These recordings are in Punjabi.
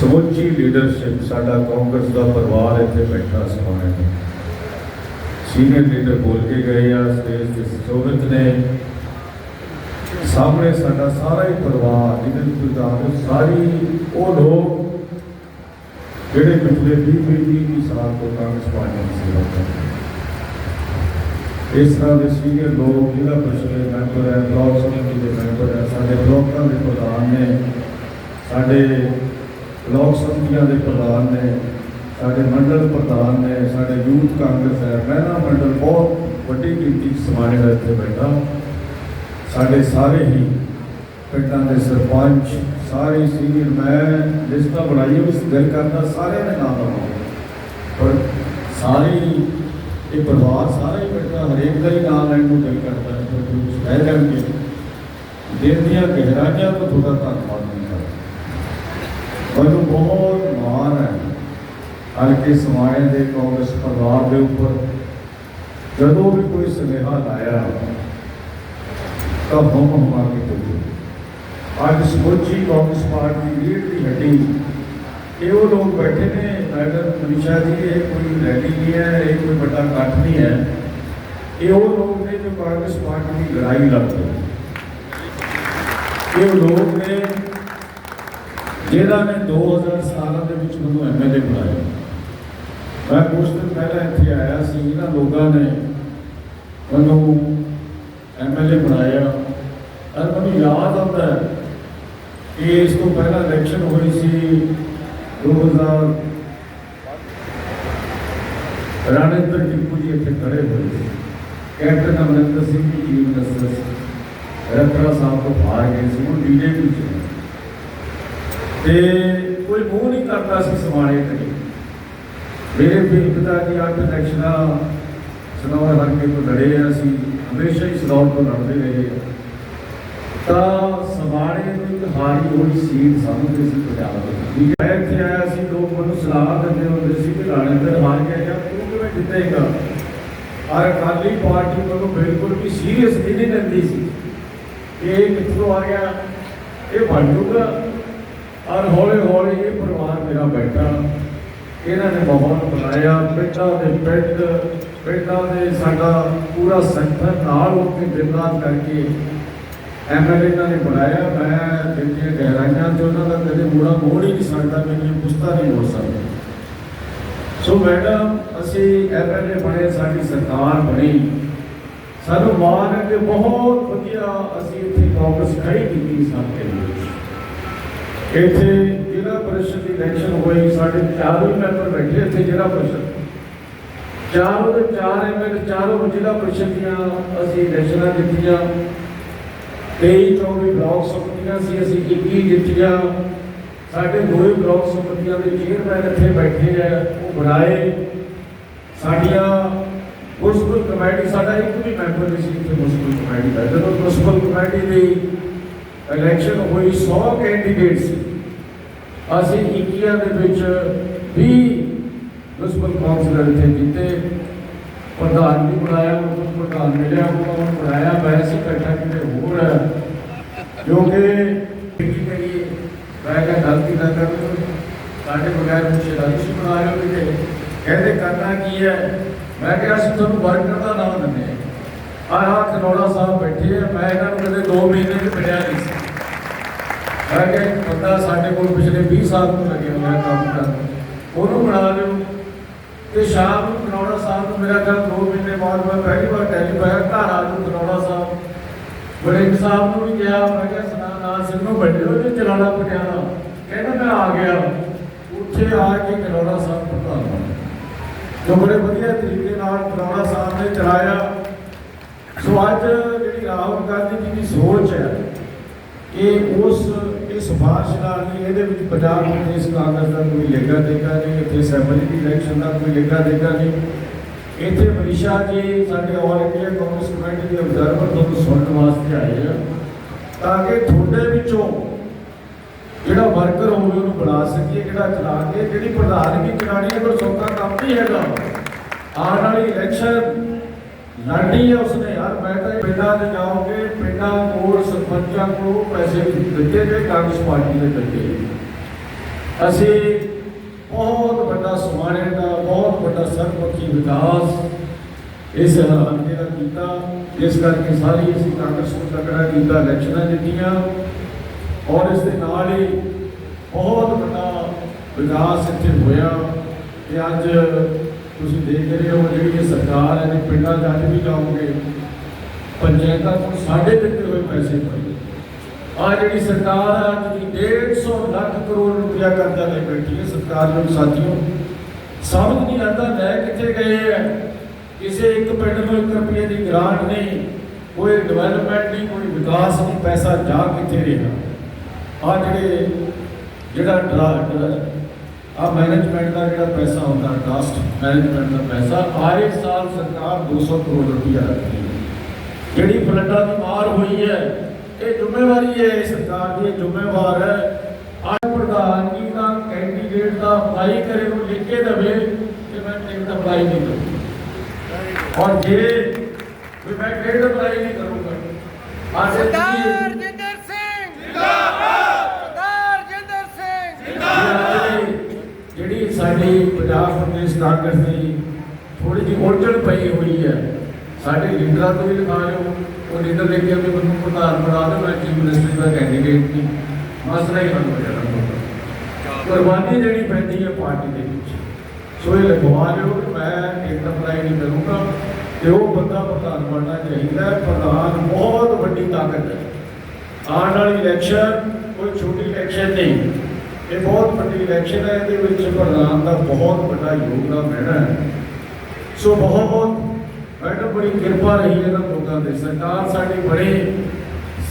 ਸਮੁੱਚੀ ਲੀਡਰਸ਼ਿਪ ਸਾਡਾ ਕਾਂਗਰਸ ਦਾ ਪਰਿਵਾਰ ਇੱਥੇ ਬੈਠਾ ਸਮਾਇਆ ਹੈ ਸੀਨੀਅਰ ਲੀਡਰ ਬੋਲ ਕੇ ਗਏ ਆ ਸਟੇਜ ਤੇ ਸੋਹਰਤ ਨੇ। ਸਾਹਮਣੇ ਸਾਡਾ ਸਾਰਾ ਹੀ ਪਰਿਵਾਰ, ਜਿਹਦੇ ਵਿੱਚ ਸਾਰੀ ਉਹ ਲੋਕ ਜਿਹੜੇ ਪਿਛਲੇ 20 20 ਸਾਲ ਤੋਂ ਕਾਂਗਰਸ ਪਾਰਟੀ ਦੀ ਸੇਵਾ ਕਰਦੇ ਇਸ ਤਰ੍ਹਾਂ ਦੇ ਸੀਨੀਅਰ ਲੋਕ ਜ਼ਿਲ੍ਹਾ ਪ੍ਰੀਸ਼ਦ ਦੇ ਮੈਂਬਰ ਹੈ, ਬਲਾਕ ਸਮਿਤੀ ਦੇ ਮੈਂਬਰ ਹੈ, ਸਾਡੇ ਬਲਾਕਾਂ ਦੇ ਪ੍ਰਧਾਨ ਨੇ, ਸਾਡੇ ਬਲਾਕ ਸਮਿਤੀਆਂ ਦੇ ਪ੍ਰਧਾਨ ਨੇ, ਸਾਡੇ ਮੰਡਲ ਪ੍ਰਧਾਨ ਨੇ, ਸਾਡੇ ਯੂਥ ਕਾਂਗਰਸ ਹੈ, ਮਹਿਲਾ ਮੰਡਲ ਬਹੁਤ ਵੱਡੀ ਗਿਣਤੀ ਚ ਸਮਾਣੇ ਦਾ ਇੱਥੇ ਬੈਠਾ। ਸਾਡੇ ਸਾਰੇ ਹੀ ਪਿੰਡਾਂ ਦੇ ਸਰਪੰਚ, ਸਾਰੇ ਸੀਨੀਅਰ ਮੈਂ ਲਿਸਟਾਂ ਬਣਾਈ ਉਸ ਦਿਲ ਕਰਦਾ ਸਾਰਿਆਂ ਦੇ ਨਾਮ ਲਵਾਂਗਾ। ਪਰ ਸਾਰੇ ਇਹ ਪਰਿਵਾਰ ਸਾਰਾ ਹੀ ਬੈਠਾ ਹਰੇਕ ਦਾ ਹੀ ਨਾਮ ਲੈਣ ਨੂੰ ਦਿਲ ਕਰਦਾ ਹੈ, ਪਰ ਕੁਝ ਕਹਿ ਜਾਣਗੇ ਦਿਲ ਦੀਆਂ ਗਹਿਰਾਈਆਂ ਤੋਂ ਤੁਹਾਡਾ ਧੰਨਵਾਦ। ਨਹੀਂ ਕਰਦਾ ਬਹੁਤ ਮਾਣ ਹੈ ਹਲਕੇ ਸਮਾਏ ਦੇ ਕਾਂਗਰਸ ਪਰਿਵਾਰ ਦੇ ਉੱਪਰ ਜਦੋਂ ਵੀ ਕੋਈ ਸੁਨੇਹਾ ਲਾਇਆ ਤਾਂ ਹਮ ਹਮਾ ਕੇ ਪੁੱਛੋ ਅੱਜ ਸਮੁੱਚੀ ਕਾਂਗਰਸ ਪਾਰਟੀ ਲੀਡ ਦੀ ਹੱਡੀ, ਇਹ ਉਹ ਲੋਕ ਬੈਠੇ ਨੇ, ਮੈਡਮ ਮਨੀਸ਼ਾ ਜੀ, ਇਹ ਕੋਈ ਰੈਲੀ ਨਹੀਂ ਹੈ, ਇਹ ਕੋਈ ਵੱਡਾ ਇਕੱਠ ਨਹੀਂ ਹੈ। ਇਹ ਉਹ ਲੋਕ ਨੇ ਜੋ ਕਾਂਗਰਸ ਪਾਰਟੀ ਦੀ ਲੜਾਈ ਲੜਦੇ ਇਹ ਲੋਕ ਨੇ ਜਿਹਨਾਂ ਨੇ 2017 ਦੇ ਵਿੱਚ ਮੈਨੂੰ ਐਮਐਲਏ ਬਣਾਇਆ। ਮੈਂ ਕੁਝ ਦਿਨ ਪਹਿਲਾਂ ਇੱਥੇ ਆਇਆ ਸੀ, ਇਹਨਾਂ ਲੋਕਾਂ ਨੇ ਮੈਨੂੰ ਐਮਐਲਏ ਬਣਾਇਆ। ਔਰ ਮੈਨੂੰ ਯਾਦ ਆਉਂਦਾ ਕਿ ਇਸ ਤੋਂ ਪਹਿਲਾਂ ਇਲੈਕਸ਼ਨ ਹੋਈ ਸੀ 2000 ਰਾਣੇਂਦਰ ਟਿੱਪੂ ਜੀ ਇੱਥੇ ਖੜੇ ਹੋਏ ਸੀ। Captain Amarinder Singh ji chief minister ਸੀ। ਰਤਰਾ ਸਾਹਿਬ ਤੋਂ ਹਾਰ ਗਏ ਸੀ, ਹੁਣ ਬੀਜੇਪੀ ਚ ਤੇ ਕੋਈ ਮੂੰਹ ਨਹੀਂ ਕਰਦਾ ਸੀ ਸਮਾਣੇ ਤੇ ਮੇਰੇ ਵੀ ਪਿਤਾ ਜੀ ਅੱਠ ਇਲੈਕਸ਼ਨਾਂ ਸਨੌਰ ਹਲਕੇ ਤੋਂ ਲੜੇ ਆ ਸੀ ਹਮੇਸ਼ਾ ਹੀ ਸਨੌਰ ਤੋਂ ਲੜਦੇ ਰਹੇ ਆ। ਤਾਂ ਸਮਾਣੇ ਦੀ ਹਾਰੀ ਹੋਈ ਸੀਟ ਸਾਨੂੰ ਸੀ ਪੰਜਾਬ ਦੀ। ਮੈਂ ਇੱਥੇ ਆਇਆ ਸੀ, ਲੋਕ ਮੈਨੂੰ ਸਲਾਹ ਦਿੰਦੇ ਹੁੰਦੇ ਸੀ ਕਿ ਰਾਣੇਂਦਰ ਹਾਰ ਗਿਆ ਜਾਂ ਤੂੰ ਕਿਵੇਂ ਜਿੱਤੇਗਾ। ਔਰ ਅਕਾਲੀ ਪਾਰਟੀ ਮੈਨੂੰ ਬਿਲਕੁਲ ਵੀ ਸੀਰੀਅਸ ਨਹੀਂ ਲੈਂਦੀ ਸੀ। ਇਹ ਕਿੱਥੋਂ ਆ ਗਿਆ? ਇਹ ਬਣ ਜੂਗਾ ਔਰ ਹੌਲੀ ਹੌਲੀ ਇਹ ਪਰਿਵਾਰ ਮੇਰਾ ਬੈਠਾ। ਇਹਨਾਂ ਨੇ ਮਾਹੌਲ ਬਣਾਇਆ। ਪਿੰਡਾਂ ਦੇ ਪਿੰਡ, ਪਿੰਡਾਂ ਦੇ ਸਾਡਾ ਪੂਰਾ ਸੰਗਠਨ ਨਾਲ ਹੋ ਕੇ ਦਿਨਾਤ ਕਰਕੇ ਐਮਐਲਏ ਇਹਨਾਂ ਨੇ ਬਣਾਇਆ। ਮੈਂ ਦਿੱਤੀਆਂ ਗਹਿਰਾਈਆਂ ਤੇ ਉਹਨਾਂ ਦਾ ਕਦੇ ਮੂੜਾ ਮੋੜ ਹੀ ਨਹੀਂ ਸਕਦਾ ਮੈਨੂੰ ਪੁਸਤਾ ਨਹੀਂ ਮੋੜ ਸਕਦਾ ਸੋ ਮੈਡਮ, ਅਸੀਂ ਐਮਐਲਏ ਬਣੇ, ਸਾਡੀ ਸਰਕਾਰ ਬਣੀ। ਸਾਨੂੰ ਮਾਣ ਹੈ ਕਿ ਬਹੁਤ ਵਧੀਆ ਅਸੀਂ ਇੱਥੇ ਕਾਂਗਰਸ ਖੜੀ ਕੀਤੀ ਸਾਡੇ ਇੱਥੇ ਜ਼ਿਲ੍ਹਾ ਪਰਿਸ਼ਦ ਦੀ ਇਲੈਕਸ਼ਨ ਹੋਈ, ਸਾਡੇ ਚਾਰੋਂ ਹੀ ਮੈਂਬਰ ਬੈਠੇ ਇੱਥੇ ਜ਼ਿਲ੍ਹਾ ਪਰਿਸ਼ਦ ਚਾਰੋਂ ਦੇ ਚਾਰ ਐਮਐਲਏ ਚਾਰੋਂ ਜ਼ਿਲ੍ਹਾ ਪਰਿਸ਼ਦ ਦੀਆਂ ਅਸੀਂ ਇਲੈਕਸ਼ਨਾਂ ਜਿੱਤੀਆਂ 23 24 ਬਲਾਕ ਸਮਿਤੀਆਂ ਸੀ, ਅਸੀਂ 21 ਜਿੱਤੀਆਂ। ਸਾਡੇ ਦੋਵੇਂ ਬਲਾਕ ਸਮਿਤੀਆਂ ਦੇ ਚੇਅਰਮੈਨ ਇੱਥੇ ਬੈਠੇ ਆ, ਉਹ ਬਣਾਏ ਸਾਡੀਆਂ ਮੁਸਬਲ ਕਮੇਟੀ, ਸਾਡਾ ਇੱਕ ਵੀ ਮੈਂਬਰ ਨਹੀਂ ਸੀ ਇੱਥੇ ਮੁਸਬਲ ਕਮੇਟੀ ਦਾ। ਜਦੋਂ ਮੁਸਬਲ ਕਮੇਟੀ ਦੀ ਇਲੈਕਸ਼ਨ ਹੋਈ 100 ਕੈਂਡੀਡੇਟ ਸੀ। ਅਸੀਂ 21 ਦੇ ਵਿੱਚ 20 ਮੁਸਬਲ ਕਾਉਂਸਲਰ ਇੱਥੇ ਜਿੱਤੇ ਪ੍ਰਧਾਨ ਵੀ ਬਣਾਇਆ ਉਹ ਪ੍ਰਧਾਨ ਮਿਲਿਆ ਉਹ ਬਣਾਇਆ ਮੈਂ ਸੀ ਇਕੱਠਾ ਕਿਤੇ ਹੋਰ ਹੈ ਕਿਉਂਕਿ ਕਿ ਮੈਂ ਕਿਹਾ ਗਲਤੀ ਨਾ ਕਰੋ ਸਾਡੇ ਬਗੈਰ ਪੁੱਛੇ ਰਾਜੀ ਬਣਾ ਲਿਓ ਕਿਤੇ। ਕਹਿੰਦੇ ਕਰਨਾ ਕੀ ਹੈ? ਮੈਂ ਕਿਹਾ ਅਸੀਂ ਤੁਹਾਨੂੰ ਵਰਕਰ ਦਾ ਨਾਮ ਦਿੰਦੇ ਹਾਂ। ਆਹ ਆਹ ਸਾਹਿਬ ਬੈਠੇ ਆ, ਮੈਂ ਇਹਨਾਂ ਨੂੰ ਕਦੇ 2 ਮਹੀਨੇ ਵੀ ਮਿਲਿਆ ਨਹੀਂ ਸੀ ਮੈਂ ਕਿਹਾ ਬੰਦਾ ਸਾਡੇ ਕੋਲ ਪਿਛਲੇ 20 ਸਾਲ ਤੋਂ ਲੱਗਿਆ ਹੋਇਆ ਕੰਮ ਕਰਨ। ਉਹਨੂੰ ਬਣਾ ਲਿਓ। ਤੇ ਸ਼ਾਮ ਨੂੰ ਖਨੌੜਾ ਸਾਹਿਬ ਨੂੰ ਮੇਰਾ ਖਿਆਲ 2 ਮਹੀਨੇ ਬਾਅਦ ਮੈਂ ਪਹਿਲੀ ਵਾਰ ਟੈਲੀਫਾਇਰ ਘਰ ਆ ਜੂ ਖਨੌੜਾ ਸਾਹਿਬ। ਬੜੇ ਸਾਹਿਬ ਨੂੰ ਵੀ ਕਿਹਾ, ਮੈਂ ਕਿਹਾ, ਸਨਾ, ਨਾਲ ਸਿੰਘ ਨੂੰ ਬੈਠੋ ਤੇ ਚਲਾਣਾ ਪਟਿਆਲਾ। ਕਹਿੰਦਾ, ਮੈਂ ਆ ਗਿਆ ਉੱਥੇ ਆ ਕੇ ਖਨੌੜਾ ਸਾਹਿਬ ਪ੍ਰਧਾਨ ਜੋ ਬੜੇ ਵਧੀਆ ਤਰੀਕੇ ਨਾਲ ਖਨੌੜਾ ਸਾਹਿਬ ਨੇ ਚਲਾਇਆ। ਸੋ ਅੱਜ ਜਿਹੜੀ ਰਾਹੁਲ ਗਾਂਧੀ ਜੀ ਦੀ ਸੋਚ ਹੈ ਇਹ ਉਸ, ਇਹ ਸਿਫਾਰਿਸ਼ ਨਾਲ ਨਹੀਂ, ਇਹਦੇ ਵਿੱਚ ਪੰਜਾਬ ਪ੍ਰਦੇਸ਼ ਕਾਂਗਰਸ ਦਾ ਕੋਈ ਲੇਗਾ ਦੇਗਾ ਨਹੀਂ, ਇੱਥੇ ਅਸੈਂਬਲੀ ਦੀ ਇਲੈਕਸ਼ਨ ਦਾ ਕੋਈ ਲੇਗਾ ਦੇਗਾ ਨਹੀਂ। ਇੱਥੇ ਮਨੀਸ਼ਾ ਜੀ ਸਾਡੇ ਆਲ ਇੰਡੀਆ ਕਾਂਗਰਸ ਕਮੇਟੀ ਦੇ ਅਬਜ਼ਰਵਰ ਤੁਹਾਨੂੰ ਸੁਣਨ ਵਾਸਤੇ ਆਏ ਆ। ਤਾਂ ਕਿ ਤੁਹਾਡੇ ਵਿੱਚੋਂ ਜਿਹੜਾ ਵਰਕਰ ਹੋਵੇ ਉਹਨੂੰ ਬਣਾ ਸਕੀਏ, ਜਿਹੜਾ ਚਲਾ ਕੇ ਜਿਹੜੀ ਪ੍ਰਧਾਨਗੀ ਚਲਾਣੀ ਹੈ, ਕੋਈ ਸੌਖਾ ਕੰਮ ਨਹੀਂ ਹੈਗਾ। ਆਉਣ ਵਾਲੀ ਇਲੈਕਸ਼ਨ ਲੜਨੀ ਹੈ ਉਸਨੇ, ਯਾਰ ਮੈਂ ਤਾਂ ਪਿੰਡਾਂ 'ਚ ਜਾਓਗੇ, ਪਿੰਡਾਂ ਕੋਲ ਸਰਪੰਚਾਂ ਕੋਲ ਪੈਸੇ ਦਿੱਤੇ ਗਏ ਕਾਂਗਰਸ ਪਾਰਟੀ ਦੇ ਦਿੱਤੇ ਅਸੀਂ ਬਹੁਤ ਵੱਡਾ ਸਮਾਣੇ ਦਾ ਬਹੁਤ ਵੱਡਾ ਸਰਬਪੱਖੀ ਵਿਕਾਸ ਇਸ ਹਲਕੇ ਦਾ ਕੀਤਾ। ਇਸ ਕਰਕੇ ਸਾਰੀ ਅਸੀਂ ਕਾਂਗਰਸ ਨੂੰ ਤਕੜਾ ਕੀਤਾ, ਇਲੈਕਸ਼ਨਾਂ ਜਿੱਤੀਆਂ। ਔਰ ਇਸ ਦੇ ਨਾਲ ਹੀ ਬਹੁਤ ਵੱਡਾ ਵਿਕਾਸ ਇੱਥੇ ਹੋਇਆ। ਤੇ ਅੱਜ ਤੁਸੀਂ ਦੇਖ ਰਹੇ ਹੋ ਜਿਹੜੀ ਇਹ ਸਰਕਾਰ ਹੈ ਜੇ ਪਿੰਡਾਂ 'ਚ ਅੱਜ ਵੀ ਜਾਓਗੇ। ਪੰਚਾਇਤਾਂ ਨੂੰ ਸਾਡੇ ਦਿੱਤੇ ਹੋਏ ਪੈਸੇ ਪਏ। ਆ ਜਿਹੜੀ ਸਰਕਾਰ ਆ ਜਿਹੜੀ ਦੀ 150 ਲੱਖ ਕਰੋੜ ਰੁਪਇਆ ਕਰਜ਼ਾ ਲੈ ਬੈਠੀ ਹੈ ਸਰਕਾਰ ਨੂੰ, ਸਾਥੀਓ, ਸਮਝ ਨਹੀਂ ਆਉਂਦਾ ਲੈ ਕਿੱਥੇ ਗਏ ਹੈ ਕਿਸੇ ਇੱਕ ਪਿੰਡ ਨੂੰ 1 ਰੁਪਏ ਦੀ ਗ੍ਰਾਂਟ ਨਹੀਂ, ਕੋਈ ਡਿਵੈਲਪਮੈਂਟ ਨਹੀਂ, ਕੋਈ ਵਿਕਾਸ ਨਹੀਂ, ਪੈਸਾ ਜਾ ਕਿੱਥੇ ਰਿਹਾ। ਆ ਜਿਹੜੇ, ਜਿਹੜਾ ਡਰਾ ਆ ਮੈਨੇਜਮੈਂਟ ਦਾ ਜਿਹੜਾ ਪੈਸਾ ਹੁੰਦਾ ਟਰਸਟ ਮੈਨੇਜਮੈਂਟ ਦਾ ਪੈਸਾ ਆਏ ਸਾਲ ਸਰਕਾਰ 200 ਕਰੋੜ ਰੁਪਇਆ ਰੱਖਦੀ ਜਿਹੜੀ ਫਲੱਡਾਂ ਦੀ ਮਾਰ ਹੋਈ ਹੈ ਇਹ ਜ਼ਿੰਮੇਵਾਰੀ ਹੈ ਸਰਕਾਰ ਦੀ ਜ਼ਿੰਮੇਵਾਰ ਹੈ। ਅੱਜ ਪ੍ਰਧਾਨ ਜੀ ਦਾ ਕੈਂਡੀਡੇਟ ਦਾ ਅਪਲਾਈ ਕਰੇ ਨੂੰ ਲਿਖ ਕੇ ਦੇਵੇ ਕਿ ਮੈਂ ਟਿਕਟ ਅਪਲਾਈ ਨਹੀਂ ਕਰੂੰਗਾ। ਔਰ ਜੇ ਵੀ ਮੈਂ ਟਿਕਟ ਅਪਲਾਈ ਨਹੀਂ ਕਰੂੰਗਾ ਸਰਦਾਰ ਜਿੰਦਰ ਸਿੰਘ। ਜਿੰਦਾਬਾਦ ਸਰਦਾਰ ਜਿੰਦਰ ਸਿੰਘ। ਜਿਹੜੀ ਸਾਡੀ ਪੰਜਾਬ ਪ੍ਰਦੇਸ਼ ਕਾਂਗਰਸ ਦੀ ਥੋੜੀ ਜਿਹੀ ਉਲਝਣ ਪਈ ਹੋਈ ਹੈ ਸਾਡੇ ਲੀਡਰਾਂ ਤੋਂ ਵੀ ਲਿਖਾ ਲਿਓ ਉਹ ਲੀਡਰ ਲੈ ਕੇ ਵੀ ਮੈਨੂੰ ਪ੍ਰਧਾਨ ਬਣਾ ਦਿਓ, ਮੈਂ ਚੀਫ ਮਿਨਿਸਟਰ ਦਾ ਕੈਂਡੀਡੇਟ ਨਹੀਂ। ਮਸਲਾ ਹੀ ਹੱਲ ਹੋ ਜਾਣਾ। ਕੁਰਬਾਨੀ ਜਿਹੜੀ ਪੈਂਦੀ ਹੈ ਪਾਰਟੀ ਦੇ ਵਿੱਚ। ਸੋ ਇਹ ਲਿਖਵਾ ਲਿਓ ਕਿ ਮੈਂ ਇੱਕ ਅਪਲਾਈ ਨਹੀਂ ਕਰੂੰਗਾ। ਤੇ ਉਹ ਬੰਦਾ ਪ੍ਰਧਾਨ ਬਣਨਾ ਚਾਹੀਦਾ ਪ੍ਰਧਾਨ ਬਹੁਤ ਵੱਡੀ ਤਾਕਤ ਹੈ। ਆਉਣ ਵਾਲੀ ਇਲੈਕਸ਼ਨ ਕੋਈ ਛੋਟੀ ਇਲੈਕਸ਼ਨ ਨਹੀਂ। ਇਹ ਬਹੁਤ ਵੱਡੀ ਇਲੈਕਸ਼ਨ ਹੈ। ਇਹਦੇ ਵਿੱਚ ਪ੍ਰਧਾਨ ਦਾ ਬਹੁਤ ਵੱਡਾ ਯੋਗਦਾਨ ਰਹਿਣਾ ਹੈ। ਸੋ ਬਹੁਤ ਬਹੁਤ ਮੈਡਮ, ਬੜੀ ਕਿਰਪਾ ਰਹੀ ਹੈ ਇਹਨਾਂ ਲੋਕਾਂ ਦੇ। ਸਰਕਾਰ ਸਾਡੀ ਬੜੇ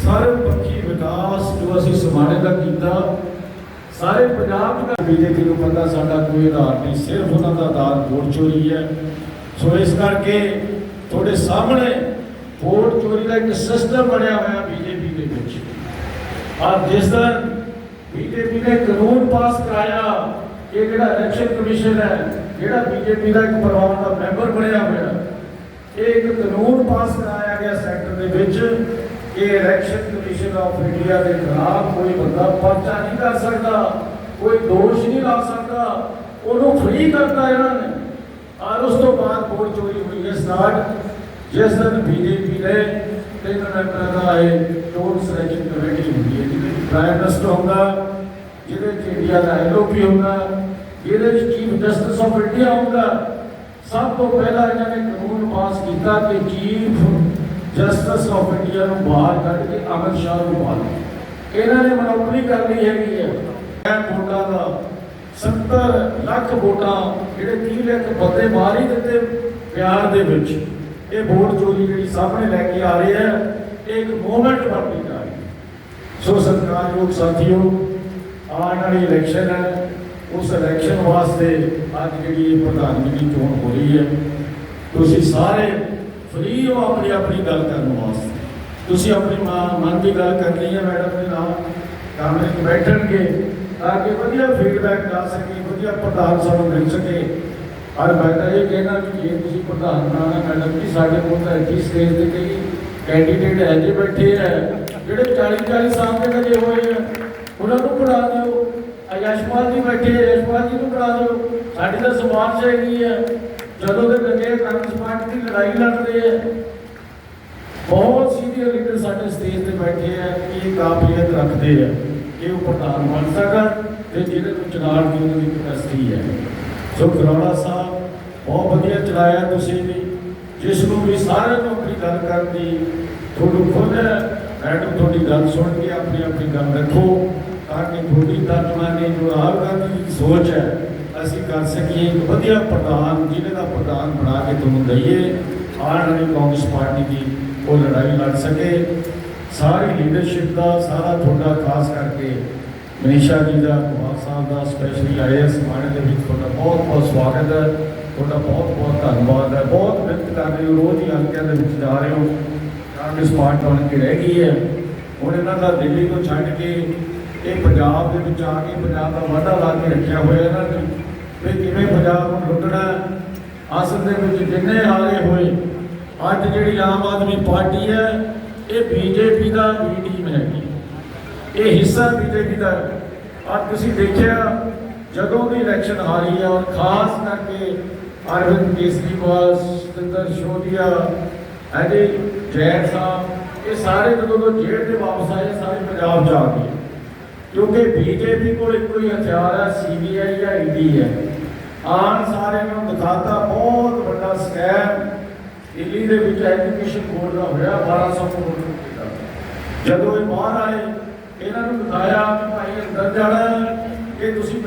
ਸਰਬਪੱਖੀ ਵਿਕਾਸ ਜੋ ਅਸੀਂ ਸਮਾਣੇ ਦਾ ਕੀਤਾ, ਸਾਰੇ ਪੰਜਾਬ ਦਾ ਬੀਜੇਪੀ ਨੂੰ ਪਤਾ ਸਾਡਾ ਕੋਈ ਆਧਾਰ ਨਹੀਂ, ਸਿਰਫ ਉਹਨਾਂ ਦਾ ਆਧਾਰ ਵੋਟ ਚੋਰੀ ਹੈ। ਸੋ ਇਸ ਕਰਕੇ ਤੁਹਾਡੇ ਸਾਹਮਣੇ ਵੋਟ ਚੋਰੀ ਦਾ ਇੱਕ ਸਿਸਟਮ ਬਣਿਆ ਹੋਇਆ ਬੀਜੇਪੀ ਦੇ ਵਿੱਚ। ਔਰ ਜਿਸ ਦਿਨ ਬੀਜੇਪੀ ਨੇ ਕਾਨੂੰਨ ਪਾਸ ਕਰਾਇਆ ਕਿ ਜਿਹੜਾ ਇਲੈਕਸ਼ਨ ਕਮਿਸ਼ਨ ਹੈ, ਜਿਹੜਾ ਬੀਜੇਪੀ ਦਾ ਇੱਕ ਪਰਿਵਾਰ ਦਾ ਮੈਂਬਰ ਬਣਿਆ ਹੋਇਆ ਇੱਕ ਕਾਨੂੰਨ ਪਾਸ ਕਰਾਇਆ ਗਿਆ ਸੈਕਟਰ ਦੇ ਵਿੱਚ ਕਿ ਇਲੈਕਸ਼ਨ ਕਮਿਸ਼ਨ ਆਫ ਇੰਡੀਆ ਦੇ ਖਿਲਾਫ ਕੋਈ ਬੰਦਾ ਪਰਚਾ ਨਹੀਂ ਕਰ ਸਕਦਾ ਕੋਈ ਦੋਸ਼ ਨਹੀਂ ਲਾ ਸਕਦਾ ਉਹਨੂੰ ਫ੍ਰੀ ਕਰਤਾ ਇਹਨਾਂ ਨੇ ਔਰ ਉਸ ਤੋਂ ਬਾਅਦ ਵੋਟ ਚੋਰੀ ਹੋਈ ਹੈ ਸਟਾਰਟ ਜਿਸ ਦਿਨ ਬੀਜੇਪੀ ਨੇ ਤਿੰਨ ਮੈਂਬਰਾਂ ਦਾ ਇਹ ਚੋਣ ਸਿਲੈਕਸ਼ਨ ਕਮੇਟੀ ਹੁੰਦੀ ਹੈ ਜਿਹਦੇ ਵਿੱਚ ਪ੍ਰਾਈਮ ਮਿਨਿਸਟਰ ਹੁੰਦਾ ਜਿਹਦੇ ਵਿੱਚ ਇੰਡੀਆ ਦਾ ਐਲਓਪੀ ਹੁੰਦਾ ਜਿਹਦੇ ਵਿੱਚ ਚੀਫ ਜਸਟਿਸ ਆਫ ਇੰਡੀਆ ਹੁੰਦਾ ਸਭ ਤੋਂ ਪਹਿਲਾਂ ਇਹਨਾਂ ਨੇ ਕਾਨੂੰਨ ਪਾਸ ਕੀਤਾ ਕਿ ਚੀਫ ਜਸਟਿਸ ਆਫ ਇੰਡੀਆ ਨੂੰ ਬਾਹਰ ਕੱਢ ਕੇ ਅਮਰ ਸ਼ਾਹ ਨੂੰ ਬਾਹਰ ਇਹਨਾਂ ਨੇ ਮਨੋਪਲੀ ਕਰਨੀ ਹੈਗੀ ਹੈ। ਇਹ ਵੋਟਾਂ ਦਾ 70 ਲੱਖ ਵੋਟਾਂ, ਜਿਹੜੇ 30 ਲੱਖ ਬੰਦੇ ਬਾਹਰ ਹੀ ਦਿੱਤੇ ਪਿਆਰ ਦੇ ਵਿੱਚ। ਇਹ ਵੋਟ ਚੋਰੀ ਜਿਹੜੀ ਸਾਹਮਣੇ ਲੈ ਕੇ ਆ ਰਹੀ ਹੈ, ਇਹ ਇੱਕ ਮੂਵਮੈਂਟ ਬਣਦੀ ਜਾ ਰਹੀ ਹੈ। ਸੋ ਸਤਿਕਾਰਯੋਗ ਸਾਥੀਓ, ਆਉਣ ਵਾਲੀ ਇਲੈਕਸ਼ਨ ਹੈ। ਉਸ ਇਲੈਕਸ਼ਨ ਵਾਸਤੇ ਅੱਜ ਜਿਹੜੀ ਇਹ ਪ੍ਰਧਾਨਗੀ ਦੀ ਚੋਣ ਹੋ ਰਹੀ ਹੈ, ਤੁਸੀਂ ਸਾਰੇ ਫਰੀ ਹੋ ਆਪਣੀ ਆਪਣੀ ਗੱਲ ਕਰਨ ਵਾਸਤੇ। ਤੁਸੀਂ ਆਪਣੀ ਮਾਂ- ਮਨ ਦੀ ਗੱਲ ਕਰਨੀ ਹੈ ਮੈਡਮ ਦੇ ਨਾਲ ਕਮਰੇ 'ਚ ਬੈਠਣਗੇ, ਤਾਂ ਕਿ ਵਧੀਆ ਫੀਡਬੈਕ ਆ ਸਕੇ ਵਧੀਆ ਪ੍ਰਧਾਨ ਸਾਨੂੰ ਮਿਲ ਸਕੇ। ਔਰ ਮੈਂ ਤਾਂ ਇਹ ਕਹਿਣਾ ਵੀ ਜੇ ਤੁਸੀਂ ਪ੍ਰਧਾਨ ਬਣਾਉਣਾ ਮੈਡਮ ਜੀ, ਸਾਡੇ ਕੋਲ ਤਾਂ ਇੱਥੇ ਸਟੇਜ ਤੇ ਕਈ ਕੈਂਡੀਡੇਟ ਹੈ ਜੇ ਬੈਠੇ ਹੈ ਜਿਹੜੇ 40 40 ਸਾਲ ਦੇ ਲੱਗੇ ਹੋਏ ਆ, ਉਹਨਾਂ ਨੂੰ ਬਣਾ ਦਿਓ। ਆ ਯਸ਼ਪਾਲ ਜੀ ਬੈਠੇ ਹੈ ਯਸ਼ਪਾਲ ਜੀ ਨੂੰ ਬਣਾ ਦਿਓ। ਸਾਡੀ ਤਾਂ ਸਮਾਜ ਹੈਗੀ ਹੈ ਜਦੋਂ ਦੇ ਲੱਗੇ ਕਾਂਗਰਸ ਪਾਰਟੀ ਦੀ ਲੜਾਈ ਲੜਦੇ ਹੈ ਬਹੁਤ ਸੀਨੀਅਰ ਲੀਡਰ ਸਾਡੇ ਸਟੇਜ ਤੇ ਬੈਠੇ ਆ ਇਹ ਕਾਬਲੀਅਤ ਰੱਖਦੇ ਆ ਕਿ ਉਹ ਪ੍ਰਧਾਨ ਬਣ ਸਕਣ ਤੇ ਜਿਹਦੇ ਨੂੰ ਚਲਾਉਣ ਦੀ ਉਹਨਾਂ ਦੀ ਕਪੈਸਿਟੀ ਹੈ। ਸੋ ਕਰੋੜਾ ਸਾਹਿਬ, ਬਹੁਤ ਵਧੀਆ ਚਲਾਇਆ ਤੁਸੀਂ ਵੀ। ਜਿਸ ਨੂੰ ਵੀ ਸਾਰਿਆਂ ਨੂੰ ਆਪਣੀ ਗੱਲ ਕਰਨ ਦੀ ਤੁਹਾਨੂੰ ਖੁਦ ਮੈਡਮ, ਤੁਹਾਡੀ ਗੱਲ ਸੁਣ ਕੇ ਆਪਣੀ ਆਪਣੀ ਗੱਲ ਰੱਖੋ। ਤਾਂ ਕਿ ਤੁਹਾਡੀ ਤਰਜਮਾਨੀ ਜੋ ਰਾਹੁਲ ਗਾਂਧੀ ਦੀ ਸੋਚ ਹੈ, ਅਸੀਂ ਕਰ ਸਕੀਏ ਇੱਕ ਵਧੀਆ ਪ੍ਰਧਾਨ ਜ਼ਿਲ੍ਹੇ ਦਾ ਪ੍ਰਧਾਨ ਬਣਾ ਕੇ ਤੁਹਾਨੂੰ ਦਈਏ, ਆਉਣ ਵਾਲੀ ਕਾਂਗਰਸ ਪਾਰਟੀ ਦੀ ਉਹ ਲੜਾਈ ਲੜ ਸਕੇ। ਸਾਰੀ ਲੀਡਰਸ਼ਿਪ ਦਾ, ਸਾਰਾ ਤੁਹਾਡਾ ਖਾਸ ਕਰਕੇ ਮਨੀਸ਼ਾ ਜੀ ਦਾ, ਕੁਮਾਰ ਸਾਹਿਬ ਦਾ ਸਪੈਸ਼ਲੀ ਆਈਐਸ ਮਾਣੇ ਦੇ ਵਿੱਚ ਤੁਹਾਡਾ ਬਹੁਤ ਬਹੁਤ ਸਵਾਗਤ ਹੈ। ਤੁਹਾਡਾ ਬਹੁਤ ਬਹੁਤ ਧੰਨਵਾਦ ਹੈ। ਬਹੁਤ ਮਿਹਨਤ ਕਰ ਰਹੇ ਹੋ, ਰੋਜ਼ ਹੀ ਹਲਕਿਆਂ ਦੇ ਵਿੱਚ ਜਾ ਰਹੇ ਹੋ। ਕਾਂਗਰਸ ਪਾਰਟੀ ਬਣ ਕੇ ਰਹਿ ਗਈ ਹੈ। ਹੁਣ ਇਹਨਾਂ ਦਾ ਦਿੱਲੀ ਤੋਂ ਛੱਡ ਕੇ ਇਹ ਪੰਜਾਬ ਦੇ ਵਿੱਚ ਆ ਕੇ ਪੰਜਾਬ ਦਾ ਵਾਧਾ ਲਾ ਕੇ ਰੱਖਿਆ ਹੋਇਆ ਇਹਨਾਂ ਨੇ। ਵੀ ਕਿਵੇਂ ਪੰਜਾਬ ਨੂੰ ਲੁੱਟਣਾ ਅਸਲ ਦੇ ਵਿੱਚ ਜਿੰਨੇ ਹਾਰੇ ਹੋਏ, ਅੱਜ ਜਿਹੜੀ ਆਮ ਆਦਮੀ ਪਾਰਟੀ ਹੈ, ਇਹ ਬੀਜੇਪੀ ਦਾ ਬੀ ਟੀਮ ਹੈਗੀ। ਇਹ ਹਿੱਸਾ ਬੀਜੇਪੀ ਦਾ ਅੱਜ ਤੁਸੀਂ ਦੇਖਿਆ, ਜਦੋਂ ਦੀ ਇਲੈਕਸ਼ਨ ਹਾਰੀ ਆ ਔਰ ਖਾਸ ਕਰਕੇ ਅਰਵਿੰਦ ਕੇਜਰੀਵਾਲ, ਸਤਿੰਦਰ ਸ਼ੋਦੀਆ ਅਜੇ ਜੈਨ ਸਾਹਿਬ, ਇਹ ਸਾਰੇ ਜਦੋਂ ਤੋਂ ਜੇਲ੍ਹ ਦੇ ਵਾਪਸ ਆਏ ਸਾਰੇ ਪੰਜਾਬ ਜਾ ਆ ਗਏ। ਕਿਉਂਕਿ ਬੀਜੇਪੀ ਕੋਲ ਇੱਕੋ ਹੀ ਹਥਿਆਰ ਹੈ ਸੀਬੀਆਈ ਜਾਂ ਈਡੀ ਹੈ। ਆਨ ਸਾਰੇ ਨੂੰ ਦਿਖਾਤਾ ਬਹੁਤ ਵੱਡਾ ਸਕੈਮ ਦਿੱਲੀ ਦੇ ਵਿੱਚ ਐਜੂਕੇਸ਼ਨ ਬੋਰਡ ਦਾ ਹੋਇਆ 1200 ਕਰੋੜ ਦਾ। ਜਦੋਂ ਇਹ ਬਾਹਰ ਆਏ ਇਹਨਾਂ ਨੂੰ ਦਿਖਾਇਆ ਕਿ ਭਾਈ ਅੰਦਰ ਜਾਣਾ ਹੈ, ਕਿ ਤੁਸੀਂ